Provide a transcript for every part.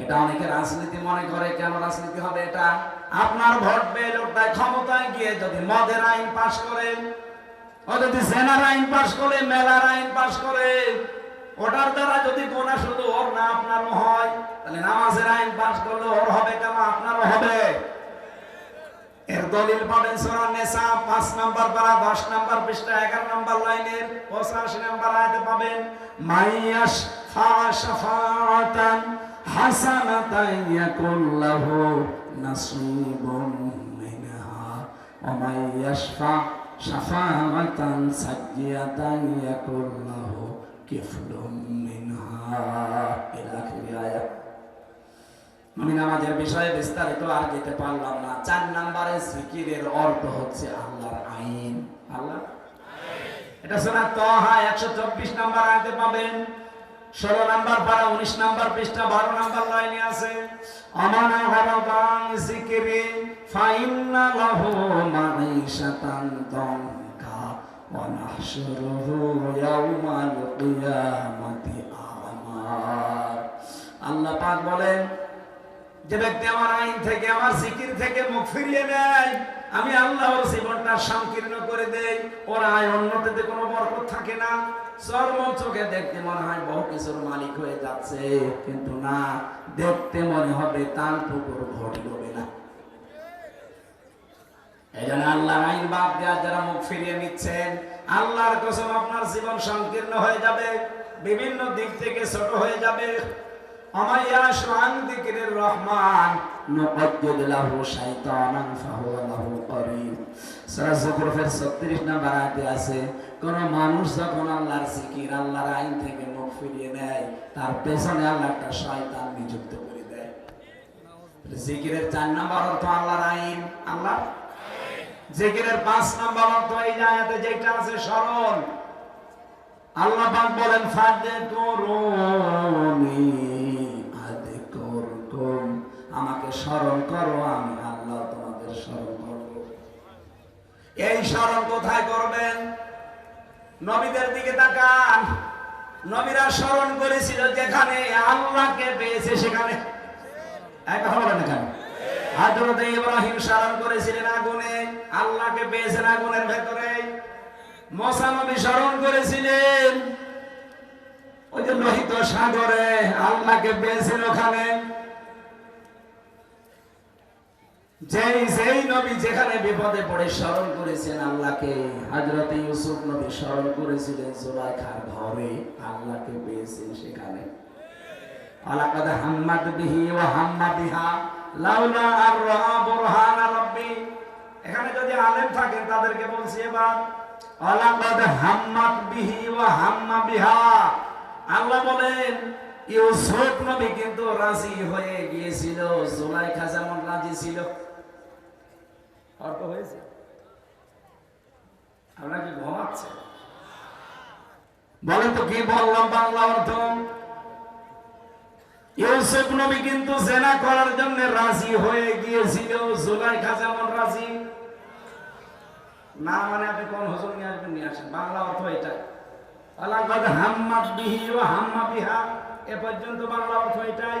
এটা অনেকে রাজনীতি মনে করে, কেন রাজনীতি হবে এটা? আপনার ভোট পেয়ে লোকটায় ক্ষমতায় গিয়ে যদি মদের আইন পাশ করে, ও যদি সেনার আইন পাশ করে, মেলার আইন পাশ করে, ওটার দ্বারা যদি গোনা শুধু ওর না আপনারও হয়, তাহলে নামাজের আইন পাশ করলে ওর হবে কেন? আপনারও হবে। এর দলিল পাবেন সূরা নেসা 5 নাম্বার পারা 10 নাম্বার পৃষ্ঠা 11 নাম্বার লাইনের 85 নাম্বার আয়াতে পাবেন, মাইয়াশ ফা শাফাতান হাসানাতান ইয়াকুল লাহু নাসিবুন মিনহা বিষয়ে বিস্তারিত আর যেতে পারলাম না। চার নাম্বারে জিকিরের অর্থ হচ্ছে আল্লাহর আইন। আল্লাহ? এটা শোনা তহা, একশো চব্বিশ নাম্বার আয়তে পাবেন। ষোলো নাম্বার পারা উনিশ নাম্বার পৃষ্ঠা, বারো নাম্বার লাইনে আছে। আল্লাহ পাক বলেন, যে ব্যক্তি আমার আইন থেকে, আমার জিকির থেকে মুখ ফিরিয়ে নেয়, আমি আল্লাহর জীবনটা সংকীর্ণ করে দেই, ওর আয় অন্যতে কোনো বরকত থাকে না। আল্লাহর কসম আপনার জীবন সংকীর্ণ হয়ে যাবে, বিভিন্ন দিক থেকে ছোট হয়ে যাবে। রহমান নুকদ্দিদ লাহু শাইতানান ফাহুয়া লাহু করিন সূরা যুখরুফের 36 নম্বর আয়াতে আছে কোন মানুষ যখন আল্লাহর জিকির, আল্লাহর আইন থেকে মুখ ফিরিয়ে নেয়, তার পেছনে আল্লাহ একটা শয়তান নিযুক্ত করে দেয়। জিকিরের চার নম্বর অর্থ আল্লাহর আইন। আল্লাহ? জিকিরের পাঁচ নম্বর অর্থ এই আয়াতে যেটা আছে স্মরণ। আল্লাহ পাক বলেন ফাদে করুনি আদে করকুম আমাকে স্মরণ করো, আমি আল্লাহ তোমাদের স্মরণ করব। এই স্মরণ কোথায় করবেন? নবীদের দিকে তাকান। নবীরা স্মরণ করেছিল যেখানে আল্লাহকে পেয়েছে সেখানে। স্মরণ করেছিলেন আল্লাহকে ভেতরে। করেছিলেন ওই আল্লাহকে পেয়েছেন ওখানে। যেই যেই নবী যেখানে বিপদে পড়ে স্মরণ করেছেন আল্লাহকে, হযরত ইউসুফ নবী স্মরণ করেছিলেন জুলাইখার ঘরে, আল্লাহকে পেয়েছেন সেখানে। আলাকাদ হাম্মাদ বিহি ওয়া হাম্মা বিহা, লাউলা আর এখানে যদি আলেম থাকেন তাদেরকে বলছি এবার আলাকাদ হাম্মাদ বিহি ওয়া হাম্মা বিহা। আল্লাহ বলেন, ইউসুফ নবী কিন্তু রাজি হয়ে গিয়েছিল, জুলাইখা যেমন রাজি ছিল। হয়েছে? ঘুমাচ্ছে? বলেন তো কি বললাম বাংলা অর্থ? ইউসুফ নবী কিন্তু করার জন্য রাজি হয়ে গিয়েছিল। জুলাইখা যেমন রাজি। না মানে আপনি কোন হুজুর নিয়ে আসবেন, নিয়ে আসেন। বাংলা অর্থ এটা। আলাকাদ হাম্মাদ বিহি ওয়া হাম্মা বিহা। এ পর্যন্ত বাংলা অর্থ এটাই।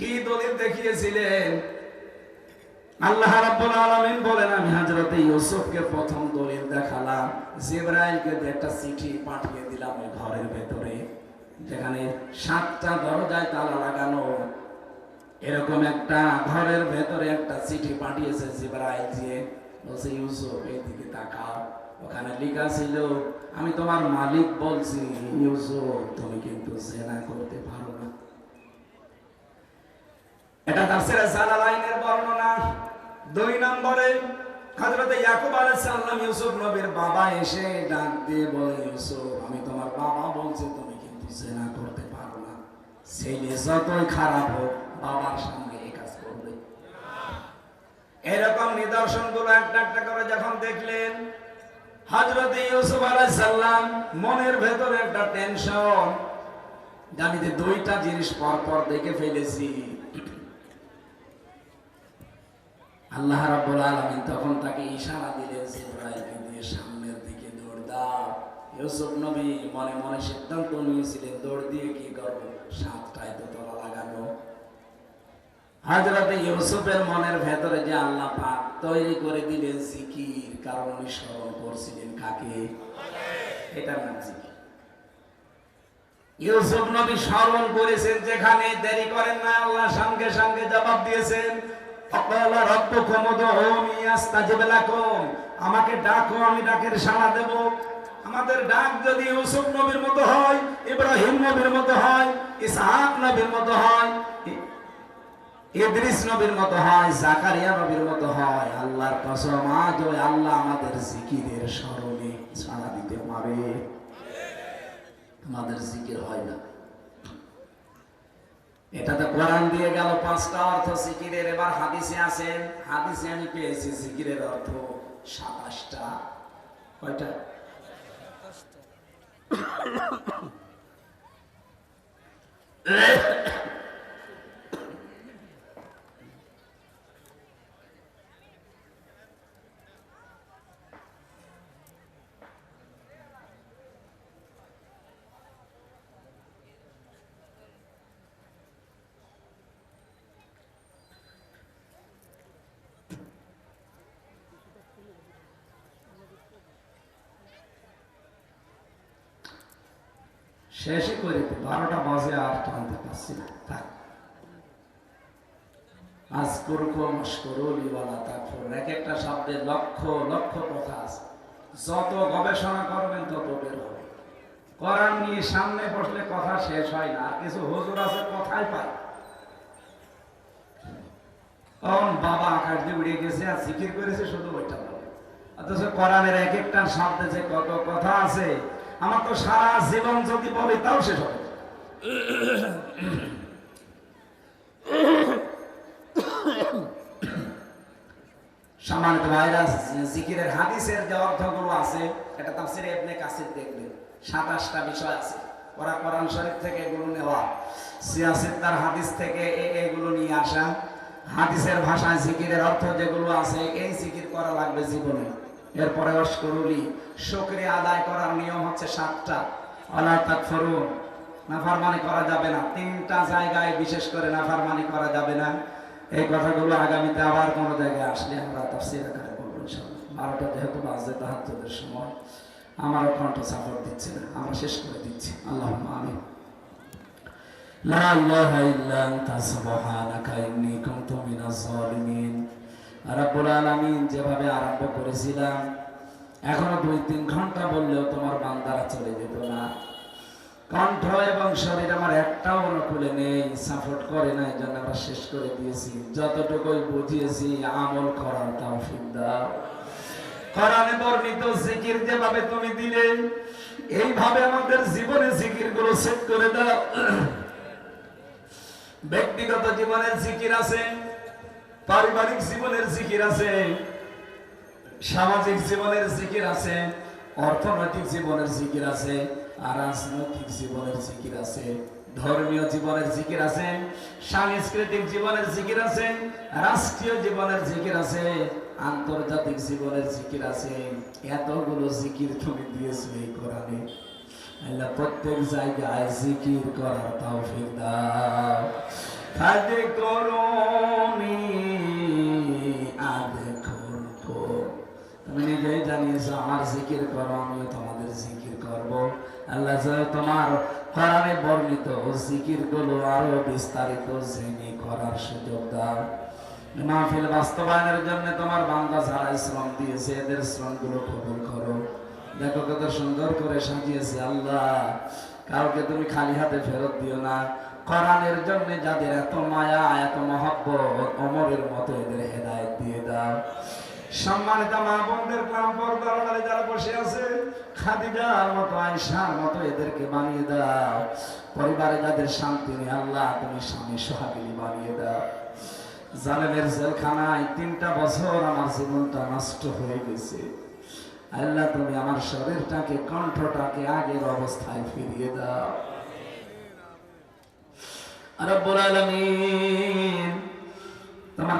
কি দলিল দেখিয়েছিলেন? আল্লাহ রাব্বুল আলামিন বলেন, আমি হযরত ইউসুফকে প্রথম দলিল দেখালাম। জিবরাইলকে একটা চিঠি পাঠিয়ে দিলাম ওই ঘরের ভেতরে, যেখানে সাতটা দরজায় তালা লাগানো। এরকম একটা ঘরের ভেতরে একটা চিঠি পাঠিয়েছে জিবরাইল দিয়ে, বলছে, ইউসুফ, এইদিকে তাকাও। ওখানে লেখা ছিল, আমি তোমার মালিক বলছি, ইউসুফ, তুমি কিন্তু জেনা করতে পারো এটা তাফসীরে জালালাইনের বর্ণনা। দুই নম্বরে হযরত ইয়াকুব আলাইহিস সালাম ইউসুফ নবীর বাবা এসে ডাক দিয়ে বলে, ইউসুফ, আমি তোমার বাবা বলছি, তুমি কিন্তু করতে পারো না। ছেলে যতই খারাপ হোক, বাবার সঙ্গে এই কাজ করবে। এরকম নিদর্শনগুলো একটা একটা করে যখন দেখলেন হজরত ইউসুফ আলাইহিস সালাম মনের ভেতরে একটা টেনশন জানি যে দুইটা জিনিস পর পর দেখে ফেলেছি আল্লাহ রাব্বুল আলামিন তখন তাকে ইশারা দিলেন, জিব্রাইলকে দিয়ে সামনের দিকে দৌড় দাও। ইউসুফ নবী মনে মনে সিদ্ধান্ত নিয়েছিলেন, দৌড় দিয়ে কি করব? সাতটায় তো তোলা লাগানো হাজরাতে ইউসুফের মনের ভেতরে যে আল্লাহ পাক তৈরি করে দিলেন, জিকির, কারণ উনি স্মরণ করছিলেন কাকে? এটার নাম জিকির। ইউসুফ নবী স্মরণ করেছেন যেখানে দেরি করেন না, আল্লাহ সঙ্গে সঙ্গে জবাব দিয়েছেন আমাকে ডাকো, আমি ডাকের সাড়া দেব। আমাদের ডাক যদি ইউসুফ নবীর মতো হয়, ইব্রাহিম নবীর মতো হয়, ইসহাক নবীর মতো হয় ইদ্রিস নবীর মতো হয়, জাকারিয়া নবীর মতো হয়, আল্লাহর কসম, আজ ওই আল্লাহ আমাদের জিকিরের স্মরণে সাড়া দিতে পারে। আমাদের জিকির হয় না। এটা তো কোরআন দিয়ে গেল পাঁচটা অর্থ সিকিরের এবার হাদিসে আছেন হাদিসে আমি পেয়েছি সিকিরের অর্থ সাতাশটা। কয়টা? শেষে করে দিই। বারোটা বাজে আর টানতে পারছি না। থাক। আজ করব মস্করো লিওয়ালা তারপর এক একটা শব্দে লক্ষ লক্ষ কথা আছে। যত গবেষণা করবেন তত বের হবে। কোরআন নিয়ে সামনে বসলে কথা শেষ হয় না। আর কিছু হুজুর আছে কথাই পায়। তখন বাবা আকাশ দিয়ে উড়ে গেছে আর জিকির করেছে শুধু ওইটা বলে। অথচ কোরআনের এক একটা শব্দে যে কত কথা আছে আমার তো সারা জীবন যদি বলি, তাও শেষ হবে না। সম্মানিত ভাইরা, জিকিরের হাদিসের যে অর্থগুলো আছে, এটা সাতাশটা বিষয় আছে। ওরা কোরআন শরীফ থেকে এগুলো নেওয়া। সিয়াসিদ্দার হাদিস থেকে এগুলো নিয়ে আসা। হাদিসের ভাষায় জিকিরের অর্থ যেগুলো আছে, এই জিকির করা লাগবে জীবনে। এরপরে অস্করুলি শুকরি আদায় করার নিয়ম হচ্ছে সাতটা। আল্লাহ তাকফরুন, নাফারমানি করা যাবে না। তিনটা জায়গায় বিশেষ করে নাফারমানি করা যাবে না। এই কথাগুলো আগামীতে আবার কোনো জায়গায় আসলে আমরা তাফসির আকারে বলব বারোটা যেহেতু বাজে তাহাজ্জুদের সময়, আমারও কণ্ঠ সাপোর্ট দিচ্ছে না আমরা শেষ করে দিচ্ছি। আল্লাহ আমিন। লা ইলাহা ইল্লা আনতা, সুবহানাকা ইন্নী কুনতু মিনাজ জালিমিন রাব্বুল আলামিন যেভাবে আরম্ভ করেছিলাম, এখনও দুই তিন ঘণ্টা বললেও তোমার বান্দারা চলে যেত না। কণ্ঠ এবং শরীর আমার একটাও অনুকূলে নেই, সাপোর্ট করে না এই জন্য আমরা শেষ করে দিয়েছি। যতটুকুই বুঝিয়েছি, আমল করার তৌফিক দাও। কোরআনে বর্ণিত জিকির যেভাবে তুমি দিলে, এইভাবে আমাদের জীবনে জিকিরগুলো সেট করে দাও। ব্যক্তিগত জীবনের জিকির আছে। পারিবারিক জীবনের জিকির আছে, সামাজিক জীবনের জিকির আছে, অর্থনৈতিক জীবনের জিকির আছে রাজনৈতিক জীবনের জিকির আছে, ধর্মীয় জীবনের জিকির আছে, সাংস্কৃতিক জীবনের জিকির আছে, রাষ্ট্রীয় জীবনের জিকির আছে, আন্তর্জাতিক জীবনের জিকির আছে। এতগুলো জিকির তুমি দিয়েছ এই কোরআনে। প্রত্যেক জায়গায় জিকির করার তৌফিক দাও। খাদে করুনি তুমি নিজেই আমার জিকির করো, আমিও তোমাদের জিকির করব। আল্লাহ তোমার কোরআনে বর্ণিত জিকিরগুলো আরও বিস্তারিত জেনে করার সুযোগ দাও। মাহফিল বাস্তবায়নের জন্য তোমার বান্দা যারা শ্রম দিয়েছে, এদের শ্রমগুলো কবুল করো। দেখো কত সুন্দর করে সাজিয়েছে আল্লাহ। কাউকে তুমি খালি হাতে ফেরত দিও না। কোরআনের জন্য যাদের এত মায়া, এত মহব্বত, অমরের মতো এদের হেদায়েত দিয়ে দাও। সম্মানিত মা বোনদের ক্লাম পর্দার যারা বসে আছে, খাদিজার মতো আয়সার মতো এদেরকে বানিয়ে দাও। পরিবারে যাদের শান্তি নেই, আল্লাহ তুমি স্বামী সোহাগিনী বানিয়ে দাও। জালেমের জেলখানায় তিনটা বছর আমার জীবনটা নষ্ট হয়ে গেছে। আল্লাহ তুমি আমার শরীরটাকে, কণ্ঠটাকে আগের অবস্থায় ফিরিয়ে দাও। তোমার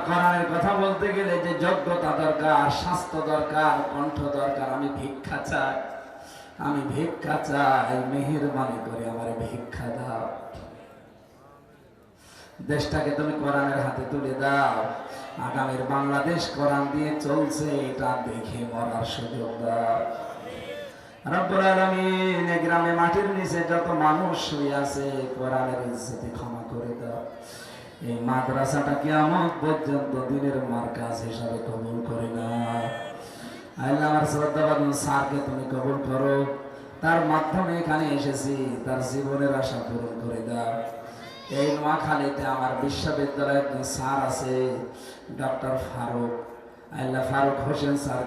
কথা বলতে গেলে যে যোগ্যতা দরকার, স্বাস্থ্য দরকার, কণ্ঠ দরকার, আমি ভিক্ষা চাই। আমি ভিক্ষা চাই করে আমার ভিক্ষা দাও। দেশটাকে তুমি কোরআনের হাতে তুলে দাও। আগামীর বাংলাদেশ কোরআন দিয়ে চলছে, এটা দেখে মরার সুযোগ দাও। গ্রামে মাটির নিচে যত মানুষ আছে কোরআনের ইজ্জতে ক্ষমা করে দাও। এই কিয়ামত পর্যন্ত দিনের মার্কাজ হিসাবে কবুল করে না আমার শ্রদ্ধাবান স্যারকে তুমি কবুল করো। তার মাধ্যমে এখানে এসেছি, তার জীবনের আশা পূরণ করে দাও। এই নোয়াখালীতে আমার বিশ্ববিদ্যালয়ের স্যার আছে, ডক্টর ফারুক। আল্লাহ ফারুক হোসেন স্যার